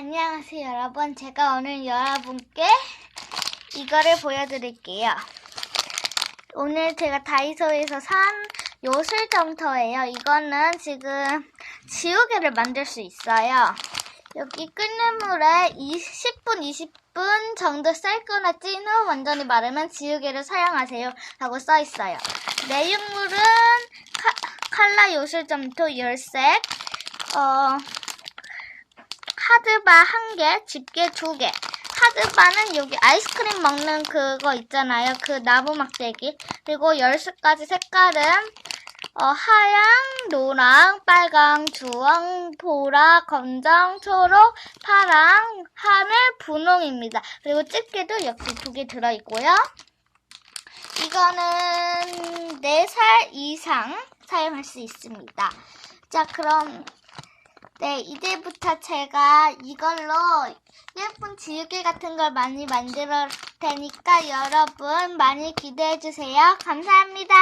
안녕하세요 여러분. 제가 오늘 여러분께 이거를 보여드릴게요. 오늘 제가 다이소에서 산 요술 점토예요. 이거는 지금 지우개를 만들 수 있어요. 여기 끓는 물에 20분 20분 정도 쌀거나 찐 후 완전히 마르면 지우개를 사용하세요 라고 써있어요. 내용물은 카, 칼라 요술 점토 열색 어 하드바 한 개, 집게 두 개. 하드바는 여기 아이스크림 먹는 그거 있잖아요. 그 나무 막대기. 그리고 열쇠까지 색깔은 어, 하양, 노랑, 빨강, 주황, 보라, 검정, 초록, 파랑, 하늘, 분홍입니다. 그리고 집게도 역시 두 개 들어있고요. 이거는 4살 이상 사용할 수 있습니다. 자, 그럼 네, 이제부터 제가 이걸로 예쁜 지우개 같은 걸 많이 만들어 테니까 여러분 많이 기대해 주세요. 감사합니다.